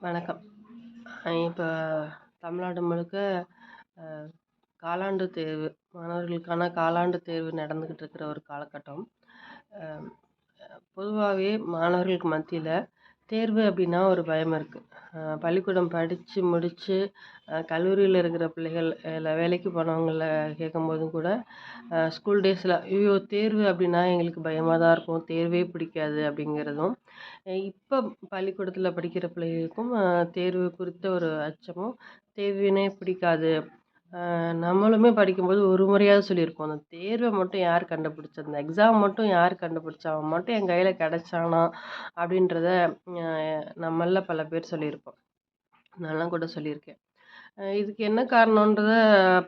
வணக்கம். இப்போ தமிழ்நாடு முழுக்க காலாண்டு தேர்வு மாணவர்களுக்கான காலாண்டு தேர்வு நடந்துக்கிட்டு இருக்கிற ஒரு காலகட்டம். பொதுவாகவே மாணவர்களுக்கு மத்தியில் தேர்வு அப்படின்னா ஒரு பயம் இருக்குது பள்ளிக்கூடம் படித்து முடித்து கல்லூரியில் இருக்கிற பிள்ளைகள் இல்லை வேலைக்கு போனவங்கள கேட்கும்போதும் கூட ஸ்கூல் டேஸில் ஐயோ தேர்வு அப்படின்னா எங்களுக்கு பயமாக தான் இருக்கும். தேர்வே பிடிக்காது அப்படிங்கிறதும். இப்போ பள்ளிக்கூடத்தில் படிக்கிற பிள்ளைகளுக்கும் தேர்வு குறித்த ஒரு அச்சமும் தேர்வினே பிடிக்காது நம்மளுமே படிக்கும்போது ஒரு முறையாவது சொல்லியிருப்போம். அந்த தேர்வை மட்டும் யார் கண்டுபிடிச்சது? அந்த எக்ஸாம் மட்டும் யார் கண்டுபிடிச்சா? அவன் மட்டும் என் கையில் கிடச்சானா? அப்படின்றத நம்மளில் பல பேர் சொல்லியிருப்போம். நான்லாம் கூட சொல்லியிருக்கேன். இதுக்கு என்ன காரணன்றத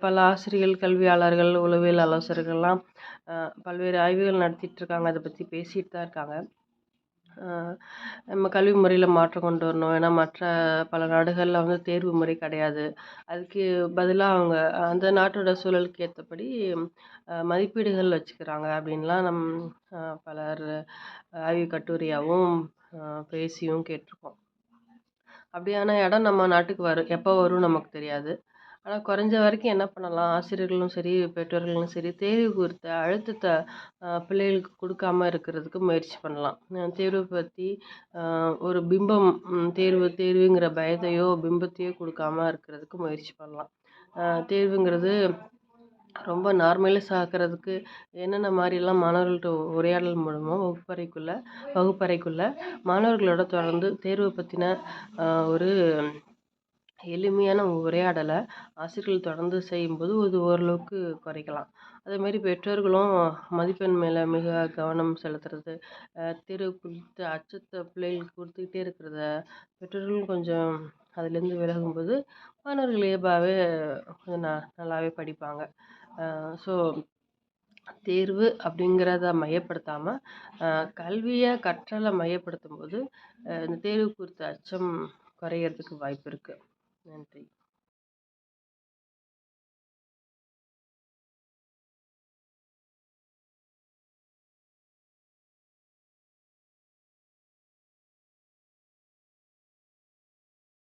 பல ஆசிரியர்கள் கல்வியாளர்கள் உளவியல் ஆலோசகர்கள்லாம் பல்வேறு ஆய்வுகள் நடத்திட்டுருக்காங்க அதை பற்றி பேசிகிட்டு தான் இருக்காங்க. நம்ம கல்வி முறையில் மாற்றம் கொண்டு வரணும். ஏன்னா மற்ற பல நாடுகளில் வந்து தேர்வு முறை கிடையாது. அதுக்கு பதிலாக அவங்க அந்த நாட்டோட சூழலுக்கு ஏற்றபடி மதிப்பீடுகள் வச்சுக்கிறாங்க அப்படின்லாம் நம் பலர் ஆய்வு கட்டுரையாகவும் பேசியும் கேட்டிருக்கோம். அப்படியான இடம் நம்ம நாட்டுக்கு வரும். எப்போ வரும் நமக்கு தெரியாது. ஆனால் குறைஞ்ச வரைக்கும் என்ன பண்ணலாம்? ஆசிரியர்களும் சரி பெற்றோர்களும் சரி தேர்வு குறித்த அழுத்தத்தை பிள்ளைகளுக்கு கொடுக்காம இருக்கிறதுக்கு முயற்சி பண்ணலாம். தேர்வை பற்றி ஒரு பிம்பம் தேர்வு தேர்வுங்கிற பயத்தையோ பிம்பத்தையோ கொடுக்காம இருக்கிறதுக்கு முயற்சி பண்ணலாம். தேர்வுங்கிறது ரொம்ப நார்மலைஸ் ஆக்கிறதுக்கு என்னென்ன மாதிரிலாம் மாணவர்கள்ட்ட உரையாடல் மூலமாக வகுப்பறைக்குள்ளே வகுப்பறைக்குள்ளே மாணவர்களோட தொடர்ந்து தேர்வை பற்றின ஒரு எளிமையான உரையாடலை ஆசிரியர்கள் தொடர்ந்து செய்யும்போது இது ஓரளவுக்கு குறைக்கலாம். அதேமாரி பெற்றோர்களும் மதிப்பெண் மேலே மிக கவனம் செலுத்துறது தேர்வு குறித்த அச்சத்தை பிள்ளைகளுக்கு கொடுத்துக்கிட்டே இருக்கிறத பெற்றோர்களும் கொஞ்சம் அதுலேருந்து விலகும்போது மாணவர்கள் இயல்பாகவே கொஞ்சம் ந நல்லாவே படிப்பாங்க. ஸோ தேர்வு அப்படிங்கிறத மையப்படுத்தாமல் கல்வியை கற்றலை மையப்படுத்தும் போது இந்த தேர்வு குறித்த அச்சம் குறையறதுக்கு வாய்ப்பு இருக்குது